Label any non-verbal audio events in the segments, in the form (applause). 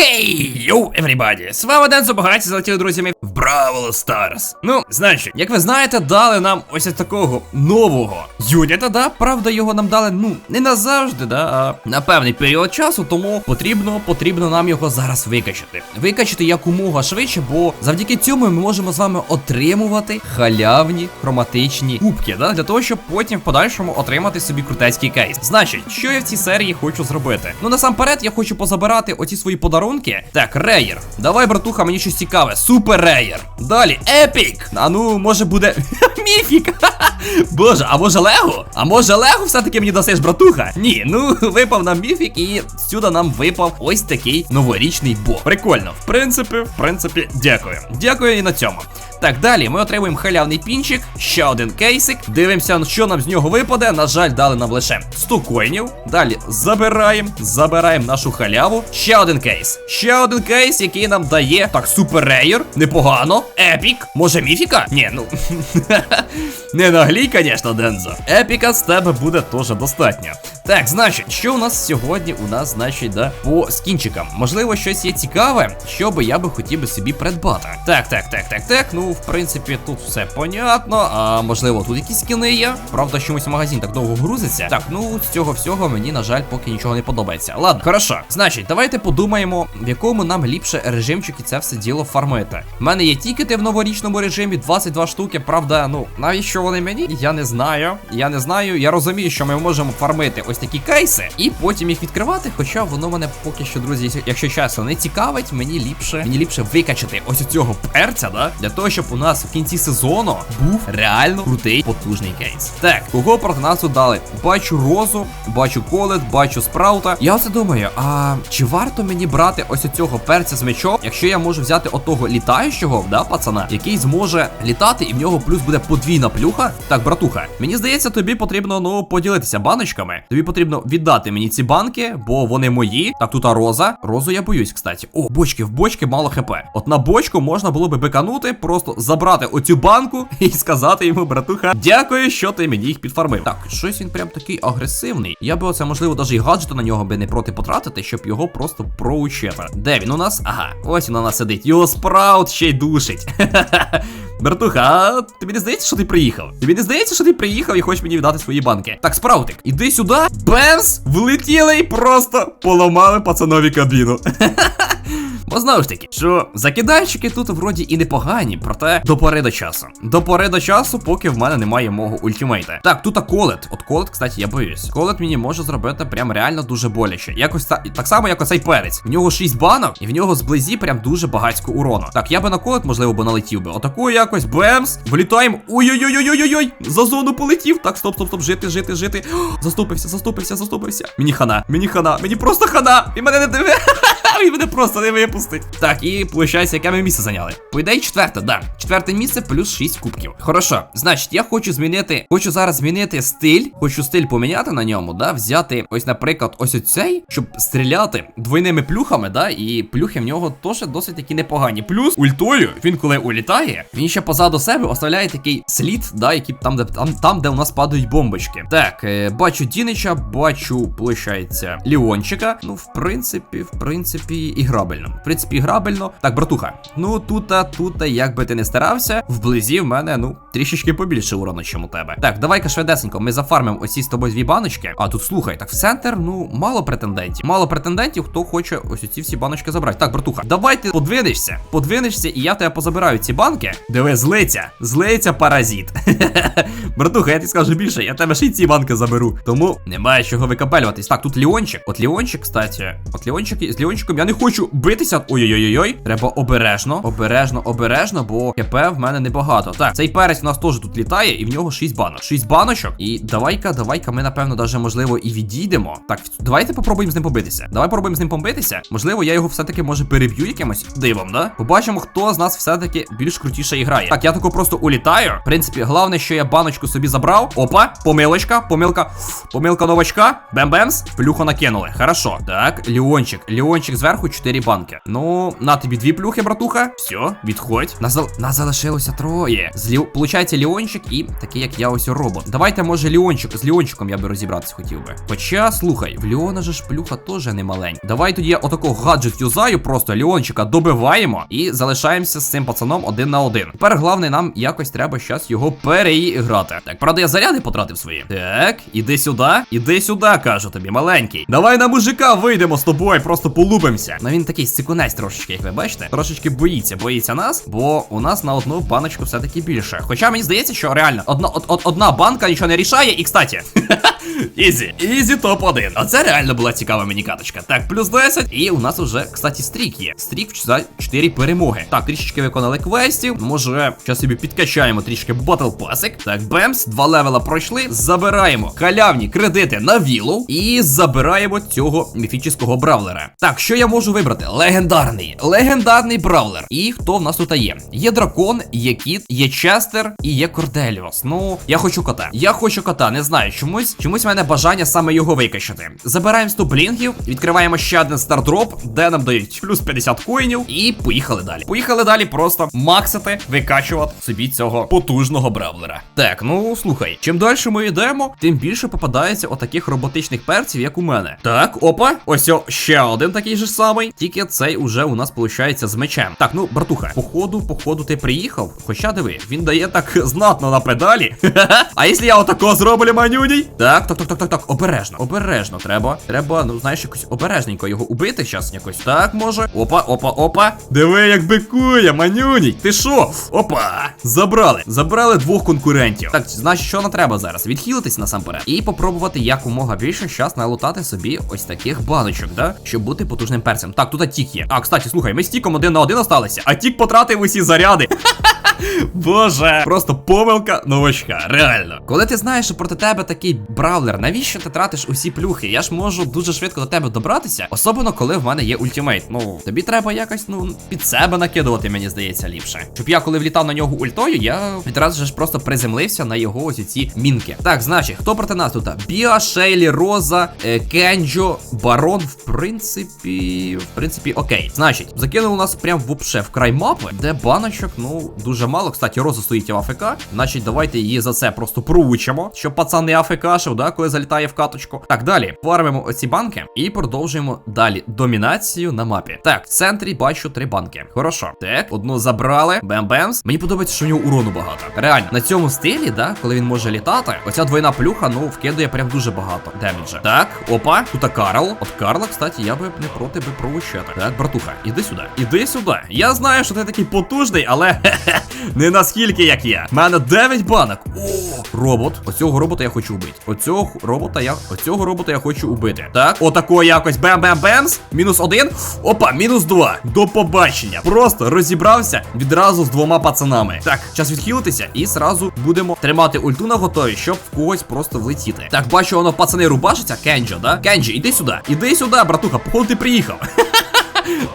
Хей, йоу, everybody! З вами Ден Забагаті, залетіли друзями в Бравл Старс. Ну, значить, як ви знаєте, дали нам ось такого нового юніта, да? Правда, його нам дали, ну, не назавжди, да, а на певний період часу, тому потрібно, потрібно нам його зараз викачати. Викачати якомога швидше, бо завдяки цьому ми можемо з вами отримувати халявні хроматичні кубки, да? Для того, щоб потім в подальшому отримати собі крутецький кейс. Значить, що я в цій серії хочу зробити? Ну насамперед я хочу позабирати оці свої подарунки. Так, рейер. Давай, братуха, мені щось цікаве. Супер рейер. Далі, епік. А ну, може буде (laughs) міфік. (laughs) Боже, а може Лего? А може Лего все-таки мені дасиш, братуха? Ні, ну (laughs) випав нам міфік, і сюди нам випав ось такий новорічний бог. Прикольно. В принципі, в принципі, дякую. Дякую і на цьому. Так, далі ми отримуємо халявний пінчик, ще один кейсик. Дивимося, що нам з нього випаде. На жаль, дали нам лише 100 коїнів. Далі забираємо, забираємо нашу халяву. Ще один кейс. Ще один кейс, який нам дає. Так, супер рейер. Непогано. Епік. Може, міфіка? Ні, ну. (laughs) Не наглій, звісно, Дензо. Епіка з тебе буде теж достатньо. Так, значить, що у нас сьогодні? У нас, значить, да, по скінчикам. Можливо, щось є цікаве, що би я би хотів би собі придбати. Так, так, так, так, так. Ну, в принципі, тут все понятно. А можливо, тут якісь скіни є. Правда, чомусь магазин так довго грузиться. Так, ну з цього всього мені, на жаль, поки нічого не подобається. Ладно, хорошо. Значить, давайте подумаємо, в якому нам ліпше режимчики це все діло фармити. У мене є тікети в новорічному режимі, 22 штуки. Правда, ну навіщо вони мені? Я не знаю. Я не знаю. Я розумію, що ми можемо фармити ось такі кейси і потім їх відкривати. Хоча воно мене поки що, друзі, якщо чесно, не цікавить, мені ліпше мені ліпше викачати ось цього перця, да? Для того, щоб у нас в кінці сезону був реально крутий потужний кейс. Так, кого проти нас тут дали? Бачу розу, бачу колет, бачу спраута. Я оце думаю, а чи варто мені брати ось цього перця з мечом, якщо я можу взяти отого літаючого, да, пацана, який зможе літати, і в нього плюс буде подвійна плюха. Так, братуха, мені здається, тобі потрібно ну поділитися баночками. Тобі потрібно віддати мені ці банки, бо вони мої. Так, тут а роза. Розу я боюсь, кстати. О, бочки, в бочки мало хп. От на бочку можна було би биканути, просто забрати оцю банку (laughs) і сказати йому, братуха, дякую, що ти мені їх підфармив. Так, щось він прям такий агресивний. Я би оце, можливо, навіть і гаджета на нього би не проти потратити, щоб його просто проучити. Де він у нас? Ага, ось він у нас сидить. Його спраут ще й душить. (laughs) Братуха, а тобі не здається, що ти приїхав? Тобі не здається, що ти приїхав і хочеш мені віддати свої банки? Так, спраутик, іди сюди. Бемс! Влетіли і просто поламали пацанові кабіну. (laughs) Бо знову ж таки, що закидальщики тут вроді і непогані, проте до пори до часу. До пори до часу, поки в мене немає мого ультимейта. Так, тут колет. От колет, кстати, я боюсь. Колет мені може зробити прям реально дуже боляче. Якось та так само, як оцей перець. В нього 6 банок, і в нього зблизі прям дуже багатько урону. Так, я би на колет, можливо, би налетів би. Отаку якось бемс. Влітаємо. Ой-ой-ой-ой-ой-ой. За зону полетів. Так, стоп, стоп, стоп, жити, жити, жити. О, (gasps) заступився, заступився, заступився. Мені хана, мені хана, мені просто хана. І мене не диви. (laughs) (laughs) Він мене просто не випустить. Так, і виходить, яке ми місце зайняли. По ідеї, четверте, да. Четверте місце плюс 6 кубків. Хорошо. Значить, я хочу змінити. Хочу зараз змінити стиль. Хочу стиль поміняти на ньому, да. Взяти, ось, наприклад, ось оцей, щоб стріляти двойними плюхами, да. І плюхи в нього теж досить такі непогані. Плюс ультою, він коли улітає, він ще позаду себе оставляє такий слід, да, який там, де там, там, де у нас падають бомбочки. Так, е, бачу Дінича, бачу, виходить, Ліончика. Ну, в принципі, в принципі, і грабельно. В принципі, грабельно. Так, братуха. Ну тута, тута, як би ти не старався, вблизі в мене, ну, трішечки побільше урону, чим у тебе. Так, давай-ка швидесенько, ми зафармимо оці з тобою дві баночки. А тут слухай, так в центр, ну, мало претендентів. Мало претендентів, хто хоче ось ці всі баночки забрати. Так, братуха, давай ти подвинешся, подвинешся, і я тебе позабираю ці банки. Диви, злиться, злиться паразит. (laughs) Братуха, я тобі скажу більше, я тебе ще й ці банки заберу. Тому немає чого викапелюватись. Так, тут Ліончик. От Ліончик, кстати. От Ліончик, з Ліончиком я не хочу битися. Ой-ой-ой-ой. Треба обережно, обережно, обережно, бо КП в мене небагато. Так, цей перець у нас теж тут літає, і в нього 6 банок. 6 баночок. І давай-ка, давай-ка, ми, напевно, даже можливо і відійдемо. Так, давайте попробуємо з ним побитися. Давай попробуємо з ним побитися. Можливо, я його все-таки може переб'ю якимось дивом, да? Побачимо, хто з нас все-таки більш крутіше грає. Так, я тако просто улітаю. В принципі, головне, що я баночку собі забрав. Опа, помилочка, помилка, помилка новачка. Бем-бемс, плюху накинули. Хорошо. Так, Леончик. Леончик зверху 4 банки. Ну, на тобі дві плюхи, братуха. Все, відходь. Нас, нас залишилося троє. З Лі... Получається Леончик і такий, як я, ось робот. Давайте, може, Леончик. З Леончиком я би розібратися хотів би. Хоча, слухай, в Леона же ж плюха теж не маленька. Давай тоді я отакого гаджет юзаю, просто Леончика добиваємо і залишаємося з цим пацаном один на один. Тепер головне нам якось треба щас його переіграти. Так, правда, я заряди потратив свої. Так, іди сюди, іди сюди, кажу тобі, маленький. Давай на мужика вийдемо з тобою, просто полупимося. Ну він такий сикунець трошечки, як ви бачите. Трошечки боїться, боїться нас, бо у нас на одну баночку все-таки більше. Хоча мені здається, що реально одна, од, од- одна банка нічого не рішає, і кстати. (laughs) Ізі, ізі топ-1. Оце реально була цікава мені каточка. Так, плюс 10. І у нас уже, кстати, стрік є. Стрік за 4 перемоги. Так, трішечки виконали квестів. Може, зараз собі підкачаємо трішки батл пасик. Так, бемс, два левела пройшли. Забираємо халявні кредити на вілу. І забираємо цього міфічного бравлера. Так, що я можу вибрати? Легендарний. Легендарний бравлер. І хто в нас тут є? Є дракон, є кіт, є Честер і є Корделіус. Ну, я хочу кота. Я хочу кота, не знаю. Чомусь, чомусь в мене бажання саме його викачати. Забираємо 100 блінгів, відкриваємо ще один стардроп, де нам дають плюс 50 коїнів. І поїхали далі. Поїхали далі просто максити, викачувати собі цього потужного бравлера. Так, ну слухай, чим далі ми йдемо, тим більше попадається отаких роботичних перців, як у мене. Так, опа, ось ще один такий же самий. Тільки цей уже у нас виходить з мечем. Так, ну, братуха, походу, походу, ти приїхав. Хоча диви, він дає так знатно на педалі. (laughs) А якщо я отако зроблю манюній? Так, так, так, так, так, так, обережно, обережно. Треба, треба, ну знаєш, якось обережненько його убити зараз якось. Так, може. Опа, опа, опа. Диви, як бикує, манюній. Ти що? Опа! Забрали. Забрали двох конкурентів. Так, значить, що нам треба зараз? Відхилитись насамперед. І попробувати якомога більше щас налутати собі ось таких баночок, да? Щоб бути потужним перцем. Так, тут тік є. А, кстати, слухай, ми з тіком один на один осталися, а тік потратив усі заряди. (laughs) Боже, просто помилка новачка, реально. Коли ти знаєш, що проти тебе такий бравлер, навіщо ти тратиш усі плюхи? Я ж можу дуже швидко до тебе добратися, особливо коли в мене є ультимейт. Ну, тобі треба якось, ну, під себе накидувати, мені здається, ліпше. Щоб я, коли влітав на нього ультою, я відразу ж просто приземлився на його ось ці мінки. Так, значить, хто проти нас тут? Біа, Шейлі, Роза, е, Кенджо, Барон, в принципі, в принципі, окей. Значить, закинули нас прям вообще в край мапи, де баночок, ну, дуже мало. Кстати, Роза стоїть в АФК. Значить, давайте її за це просто проучимо, щоб пацан не АФКшив, да, коли залітає в каточку. Так, далі фармимо оці банки і продовжуємо далі домінацію на мапі. Так, в центрі бачу три банки. Хорошо. Так, одну забрали. Бем-бемс. Мені подобається, що у нього урону багато. Реально, на цьому стилі, да, коли він може літати, оця двойна плюха, ну, вкидує прям дуже багато демеджа. Так, опа, тут Карл. От Карла, кстати, я би не проти би проучити. Так, братуха, іди сюди. Іди сюди. Я знаю, що ти такий потужний, але (laughs) не наскільки як я. У мене 9 банок. О, робот. Оцього робота я хочу убити. Оцього робота я. Оцього робота я хочу убити. Так, отако якось бем-бем-бемс. Мінус один. Опа, мінус два. До побачення. Просто розібрався відразу з двома пацанами. Так, час відхилитися і зразу будемо тримати ульту на готові, щоб в когось просто влетіти. Так, бачу, воно пацани рубашиться. Кенджо, да? Кенджі, іди сюди. Іди сюди, братуха, походу ти приїхав. (laughs)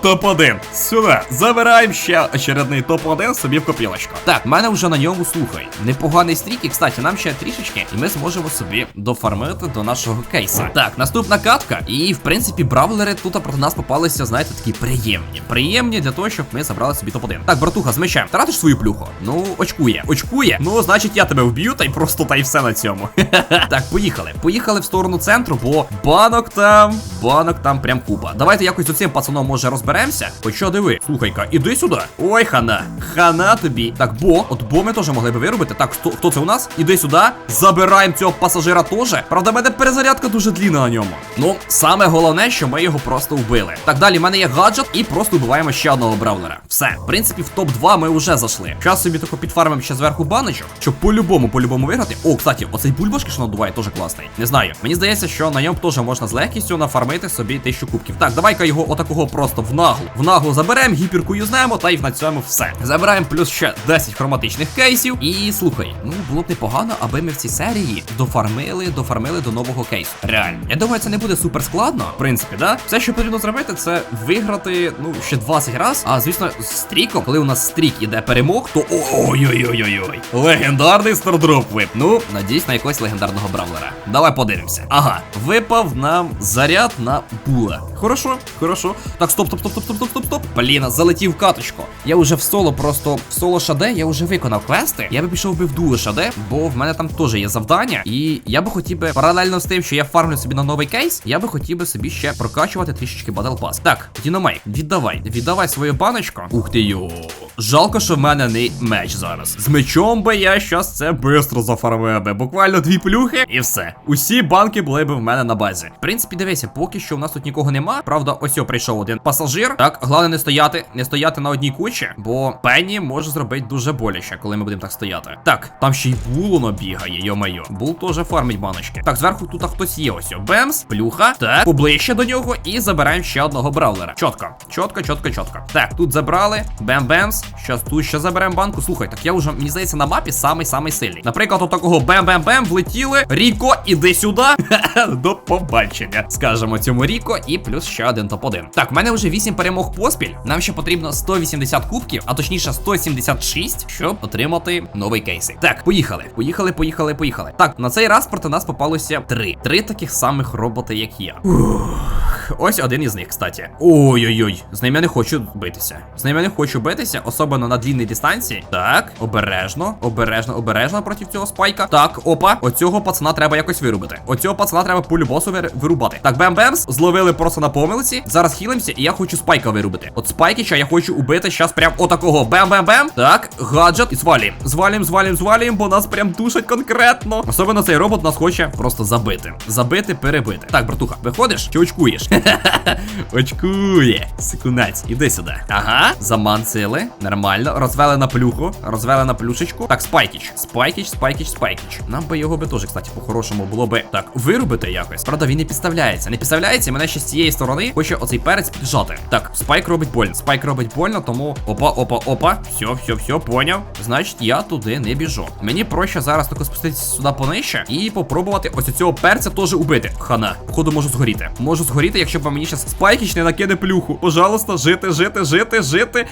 Топ-1. Сюди. Забираємо ще очередний топ-1 собі в копілочку. Так, в мене вже на ньому слухай. Непоганий стрік, і кстати, нам ще трішечки, і ми зможемо собі дофармити до нашого кейса. Так, наступна катка. І в принципі, бравлери тут проти нас попалися, знаєте, такі приємні. Приємні для того, щоб ми забрали собі топ-1. Так, братуха, з мечем. Тратиш свою плюху? Ну, очкує. Очкує. Ну, значить, я тебе вб'ю, та й просто та й все на цьому. (laughs) так, поїхали. Поїхали в сторону центру, бо банок там, банок там прям купа. Давайте якось з цим пацаном може розберемося. Хоча диви, слухай-ка, іди сюди. Ой, хана. Хана тобі. Так, бо, от бо ми теж могли би виробити. Так, хто, хто це у нас? Іди сюди. Забираємо цього пасажира теж. Правда, мене перезарядка дуже длінна на ньому. Ну, саме головне, що ми його просто вбили. Так, далі, в мене є гаджет, і просто вбиваємо ще одного бравлера. Все, в принципі, в топ-2 ми вже зайшли. Зараз собі тако підфармимо ще зверху баночок, щоб по-любому, по-любому виграти. О, кстати, оцей бульбашки, що надуває, теж класний. Не знаю. Мені здається, що на ньому теж можна з легкістю нафармити собі тисячу кубків. Так, давай-ка його отакого просто в наглу. В наглу заберемо, гіперку юзнемо, та й на цьому все. Забираємо плюс ще 10 хроматичних кейсів. І слухай, ну було б непогано, аби ми в цій серії дофармили, дофармили до нового кейсу. Реально. Я думаю, це не буде супер складно. В принципі, да? Все, що потрібно зробити, це виграти, ну, ще 20 раз. А звісно, з стріком, коли у нас стрік іде перемог, то ой-ой-ой-ой-ой. Легендарний стардроп вип. Ну, надіюсь на якогось легендарного бравлера. Давай подивимося. Ага, випав нам заряд на була. Хорошо, хорошо. Так, стоп, стоп, стоп, стоп, стоп, стоп, стоп, стоп. Блін, залетів каточко. Я вже в соло, просто в соло шаде, я вже виконав квести. Я би пішов би в дуо шаде, бо в мене там теж є завдання. І я би хотів би паралельно з тим, що я фармлю собі на новий кейс, я би хотів би собі ще прокачувати трішечки батл пас. Так, Діномейк, віддавай, віддавай свою баночку. Ух ти йо. Жалко, що в мене не меч зараз. З мечом би я щас це бистро зафармив би. Буквально дві плюхи і все. Усі банки були б в мене на базі. В принципі, дивися, поки що у нас тут нікого нема. Правда, ось о, прийшов один пасажир. Так, головне не стояти, не стояти на одній кучі, бо Пенні може зробити дуже боляче, коли ми будемо так стояти. Так, там ще й булоно бігає, йо-майо. Бул теж фармить баночки. Так, зверху тут хтось є. Ось о. Бемс, плюха. Так, поближче до нього і забираємо ще одного бравлера. Чотко, чотко, чотко, чотко. Так, тут забрали. Бем-бемс. Щас тут ще заберемо банку. Слухай, так я вже, мені здається, на мапі самий-самий сильний. Наприклад, от такого бем-бем-бем влетіли. Ріко, іди сюди. (laughs) До побачення. Скажемо цьому Ріко, і плюс ще один топ-1. Так, в мене вже 8 перемог поспіль. Нам ще потрібно 180 кубків, а точніше 176, щоб отримати новий кейсик. Так, поїхали. Поїхали, поїхали, поїхали. Так, на цей раз проти нас попалося три. Три таких самих роботи, як я. Ух, ось один із них, кстати. Ой-ой-ой, з ним я не хочу битися. З ним я не хочу битися, особливо на длінній дистанції. Так, обережно, обережно, обережно проти цього спайка. Так, опа, оцього пацана треба якось вирубити. Оцього пацана треба пулюбосу вир- вирубати. Так, бем-бемс, зловили просто на помилці. Зараз хілимося, і я хочу спайка вирубити. От спайкіча я хочу убити щас прям отакого. Бем-бем-бем. Так, гаджет і звалюємо. Звалюємо, звалюємо, звалюємо, бо нас прям душать конкретно. Особливо цей робот нас хоче просто забити. Забити, перебити. Так, братуха, виходиш чи очкуєш? (laughs) Очкує. Секундець, іди сюди. Ага, замансили. Нормально. Розвели на плюху. Розвели на плюшечку. Так, спайкіч. Спайкіч, спайкіч, спайкіч. Нам би його би теж, кстати, по-хорошому було би. Так, вирубити якось. Правда, він не підставляється. Не підставляється, мене ще з цієї сторони хоче оцей перець піджати. Так, спайк робить больно. Спайк робить больно, тому. Опа, опа, опа. Все, все, все, поняв. Значить, я туди не біжу. Мені проще зараз тако спуститися сюди понижче і попробувати ось цього перця теж убити. Хана, походу можу згоріти. Можу згоріти, якщо б мені зараз спайкіч не накине плюху. Пожалуйста, жити, жити, жити, жити.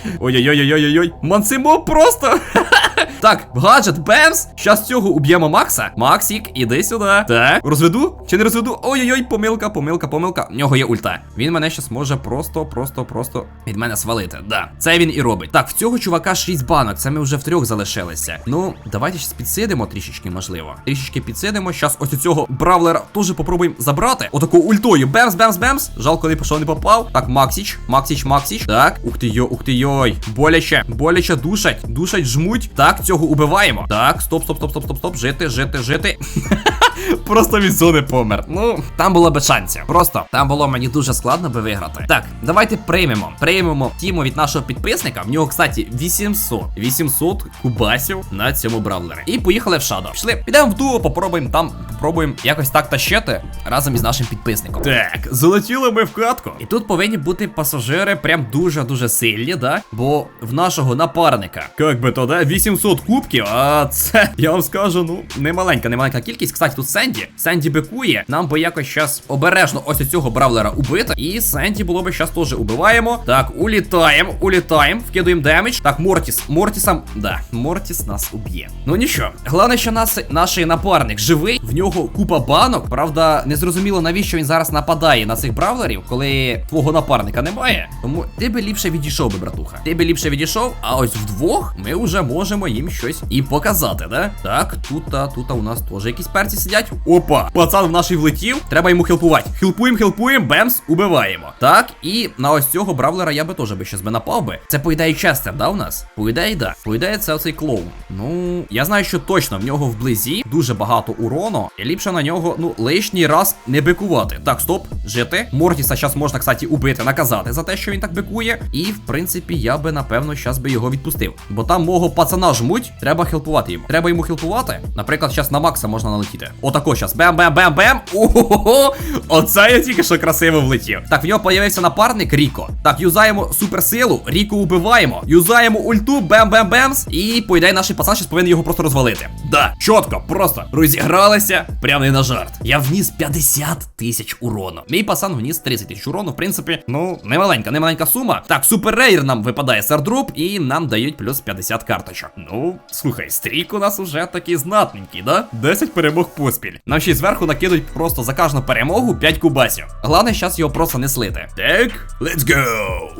Ой-ой-ой-ой-ой. Мансимо просто. (laughs) Так, гаджет, бемс. Щас цього уб'ємо Макса. Максік, іди сюди. Так, розведу? Чи не розведу? Ой-ой-ой, помилка, помилка, помилка. В нього є ульта. Він мене щас може просто, просто, просто від мене свалити. Да, це він і робить. Так, в цього чувака 6 банок. Це ми вже втрьох залишилися. Ну, давайте щас підсидимо трішечки, можливо. Трішечки підсидимо. Щас ось у цього бравлера теж попробуємо забрати. Отакою ультою. Бемс, бемс, бемс. Жалко, не пішов, не попав. Так, Максіч, Максіч, Максіч. Так, ух ти йо, ух ти йой. Боляче, боляче душать, душать, жмуть. Так, цього убиваємо. Так, стоп, стоп, стоп, стоп, стоп, стоп. Жити, жити, жити. (laughs) Просто від зони помер. Ну, там було без шансів. Просто там було мені дуже складно би виграти. Так, давайте приймемо. Приймемо тіму від нашого підписника. В нього, кстати, 800. 800 кубасів на цьому бравлері. І поїхали в Shadow. Пішли, підемо в дуо, попробуємо там, попробуємо якось так тащити разом із нашим підписником. Так, залетіли ми в катку. І тут повинні бути пасажири прям дуже-дуже сильні, да? Бо в нашого напарника, як би то, да, 800 кубків, а це, я вам скажу, ну, не маленька, не маленька кількість. Кстати, тут Сенді. Сенді бикує. Нам би якось щас обережно ось цього бравлера убити. І Сенді було би щас теж убиваємо. Так, улітаємо, улітаємо, вкидуємо демедж. Так, Мортіс. Мортісам. Да, Мортіс нас уб'є. Ну нічого. Головне, що нас наш напарник живий. В нього купа банок. Правда, не зрозуміло, навіщо він зараз нападає на цих бравлерів, коли твого напарника немає. Тому ти би ліпше відійшов би, братуха. Ти би ліпше відійшов, а ось вдвох ми вже можемо їм щось і показати, да? Так, тут, тут у нас теж якісь перці сидять. Опа, пацан в нашій влетів. Треба йому хелпувати. Хелпуємо, хелпуємо, бемс, убиваємо. Так, і на ось цього бравлера я би теж би щас би напав би. Це по ідеї Честер, да, у нас? По ідеї, да. По ідеї, це оцей клоун. Ну, я знаю, що точно в нього вблизі дуже багато урону. І ліпше на нього, ну, лишній раз не бикувати. Так, стоп, жити. Мортіса зараз можна, кстати, убити, наказати за те, що він так бикує. І, в принципі, я би, напевно, щас би його відпустив. Бо там мого пацана жмуть, треба хелпувати йому. Треба йому хелпувати. Наприклад, зараз на Макса можна налетіти. Отако щас. Бем-бем-бем-бем. Ого, оце я тільки що красиво влетів. Так, в нього появився напарник Ріко. Так, юзаємо суперсилу, Ріко убиваємо. Юзаємо ульту, бем-бем-бемс. І по ідеї наш пацан щас повинен його просто розвалити. Да, чітко, просто розігралися. Прямо не на жарт. Я вніс 50 тисяч урону. Мій пацан вніс 30 тисяч урону. В принципі, ну, немаленька, немаленька сума. Так, супер рейр нам випадає сардроп, і нам дають плюс 50 карточок. Ну, слухай, стрік у нас уже такий знатненький, да? 10 перемог поспіль. Нам ще зверху накидуть просто за кожну перемогу 5 кубасів. Головне, зараз його просто не слити. Так, let's go!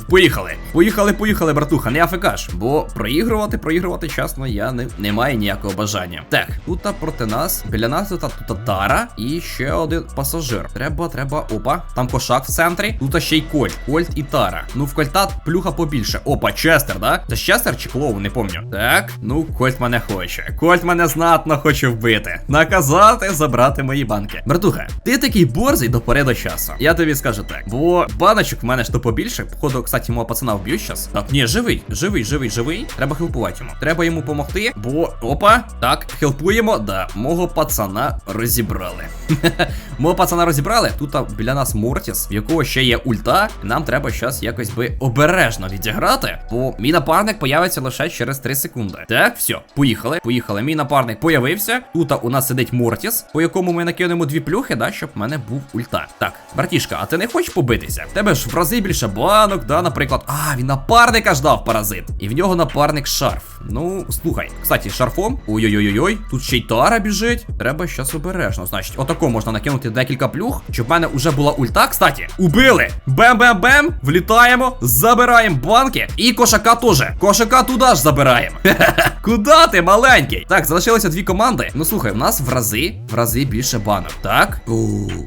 Поїхали. Поїхали, поїхали, братуха, не афекаш. Бо проігрувати, проігрувати, чесно, я не, не маю ніякого бажання. Так, тут проти нас, біля нас тут, тут Тара і ще один пасажир. Треба, треба. Опа, там кошак в центрі. Тут ще й Кольт. Кольт і Тара. Ну, в Кольта плюха побільше. Опа, Честер, да? Це Честер чи Клоу, не пам'ятаю. Так, ну, Кольт мене хоче. Кольт мене знатно хоче вбити. Наказати, забрати мої банки. Братуха, ти такий борзий до пори до часу. Я тобі скажу так. Бо баночок в мене ж то побільше. Походу, кстати, мого пацана вб'ю щас. Так, ні, живий, живий, живий, живий. Треба хелпувати йому. Треба йому помогти, бо. Опа, так, хелпуємо. Да, мого пацана розібрали. (laughs) Мого пацана розібрали. Тут біля нас Мортіс, в якого ще є ульта. Нам треба щас якось би обережно відіграти, бо мій напарник появиться лише через 3 секунди. Так, все, поїхали. Поїхали. Мій напарник появився. Тут у нас сидить Мортіс, по якому ми накинемо дві плюхи, да, щоб в мене був ульта. Так, братішка, а ти не хочеш побитися? В тебе ж в рази більше банок, да, наприклад. А, він напарника ждав паразит. І в нього напарник шарф. Ну, слухай, кстати, шарфом. Ой-ой-ой-ой, тут ще й тара біжить. Треба щас обережно. Значить, отако можна накинути декілька плюх, щоб в мене вже була ульта. Кстати, убили. Бем-бем-бем. Влітаємо, забираємо банки. І кошака теж. Кошака туди ж забираємо. (laughs) Куда ти, маленький? Так, залишилося дві команди. Ну слухай, в нас в рази, в рази більше банок. Так?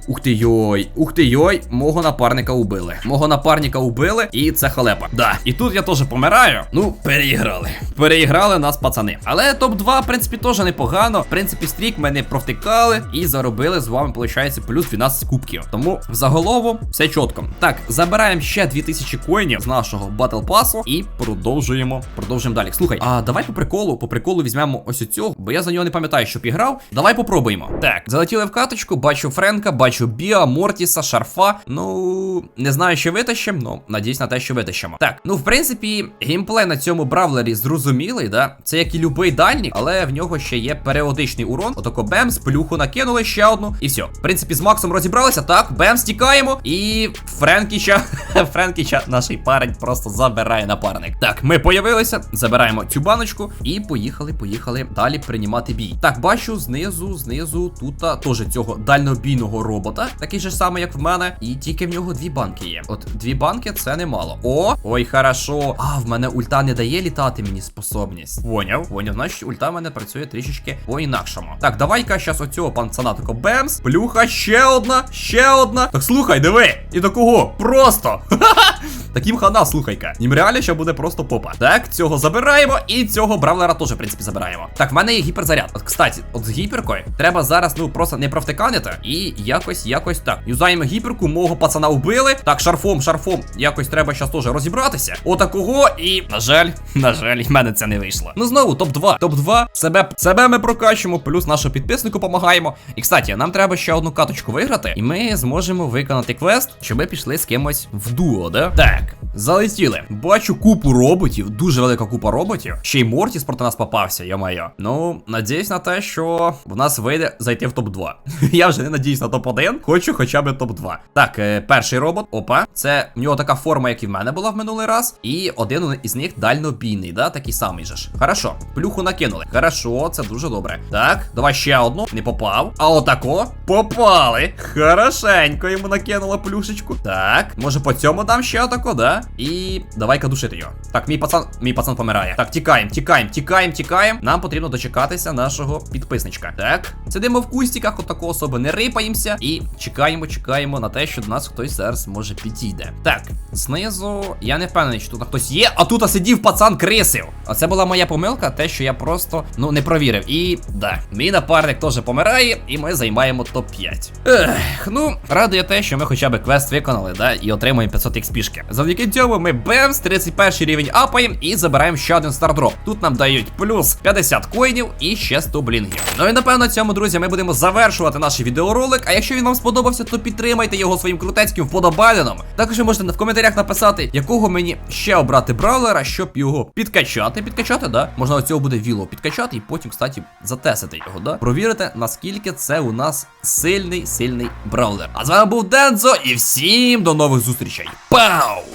Ух ти йой, ух ти йой, мого напарника убили. Мого напарника убили, і це халепа. Да. І тут я теж помираю. Ну, переіграли. Переіграли нас, пацани. Але топ-2, в принципі, теж непогано. В принципі, стрік ми не провтикали і заробили з вами, виходить, плюс 12 кубків. Тому в заголову все чітко. Так, забираємо ще 2000 коїнів з нашого батл пасу і продовжуємо. Продовжуємо далі. Слухай, а давай по приколу, по приколу візьмемо ось цього, бо я за нього не пам'ятаю, щоб іграв. Давай попробуємо. Так, залетіли в каточку, бачу Френка, бачу Біа, Мортіса, Шарфа. Ну, не знаю, що витащимо, ну надіюсь на те, що витащимо. Так, ну в принципі, геймплей на цьому бравлері зрозумілий, да? Це як і любий дальнік, але в нього ще є періодичний урон. Отако бемс, плюху накинули ще одну. І все. В принципі, з Максом розібралися. Так, бемс, тікаємо. І Френкіча, (laughs) Френкіча, наш парень просто забирає напарник. Так, ми появилися, забираємо цю баночку і поїхали, поїхали далі приймати бій. Так, бачу знизу, знизу, тут теж цього дальнобійного робота, такий же самий, як в мене. І тільки в нього дві банки є. От дві банки це немало. О, ой, хорошо. А, в мене ульта не дає літати мені способність. Поняв, поняв. Значить, ульта в мене працює трішечки по-інакшому. Так, давай-ка зараз оцього панцана тако бемс. Плюха, ще одна, ще одна. Так слухай, диви. І до кого? Просто. (laughs) Таким хана, слухай-ка. Їм реально ще буде просто попа. Так, цього забираємо, і цього бравлера теж, в принципі, забираємо. Так, в мене є гіперзаряд. От, кстати, от з гіперкою треба зараз, ну, просто не провтиканити. І якось, якось так. Юзаємо гіперку, мого пацана вбили. Так, шарфом, шарфом. Якось треба зараз теж розібратися. Отакого. І, на жаль, (laughs) на жаль, в мене це не вийшло. Ну знову, топ-2. Топ-2. Себе, себе ми прокачуємо, плюс нашому підписнику допомагаємо. І, кстати, нам треба ще одну каточку виграти, і ми зможемо виконати квест, щоб ми пішли з кимось в дуо, да? Так. Залетіли. Бачу купу роботів, дуже велика купа роботів. Ще й Мортіс проти нас попався, йо-моє. Ну, надіюсь на те, що в нас вийде зайти в топ-2. (laughs) Я вже не надіюсь на топ-1, хочу хоча б топ-2. Так, е, перший робот. Опа. Це в нього така форма, як і в мене була в минулий раз. І один із них дальнобійний, да, такий самий же ж. Хорошо, плюху накинули. Хорошо, це дуже добре. Так, давай ще одну. Не попав. А отако. Попали. Хорошенько йому накинула плюшечку. Так, може по цьому дам ще отако, да? І давай-ка душити його. Так, мій пацан, мій пацан помирає. Так, тікаємо, тікаємо, тікаємо, тікаємо. Нам потрібно дочекатися нашого підписничка. Так, сидимо в кустіках, отако особи не рипаємося. І чекаємо, чекаємо на те, що до нас хтось зараз може підійде. Так, знизу я не впевнений, що тут хтось є. А тут сидів пацан крисив. А це була моя помилка, те, що я просто ну не провірив. І да, мій напарник теж помирає, і ми займаємо топ-5. Ех, ну радує те, що ми хоча б квест виконали, да, і отримуємо 500 XP. Завдяки цьому ми бемс, 31 рівень апаємо і забираємо ще один стардроп. Тут нам дають плюс 50 коїнів і ще 100 блінгів. Ну і напевно, цьому, друзі, ми будемо завершувати наш відеоролик. А якщо він вам сподобався, то підтримайте його своїм крутецьким вподобайленом. Також можете в коментарях написати, якого мені ще обрати бравлера, щоб його підкачати. Підкачати, да? Можна оцього буде віло підкачати і потім, кстати, затестити його, да? Провірити, наскільки це у нас сильний, сильний бравлер. А з вами був Дензо, і всім до нових зустрічей. Пау!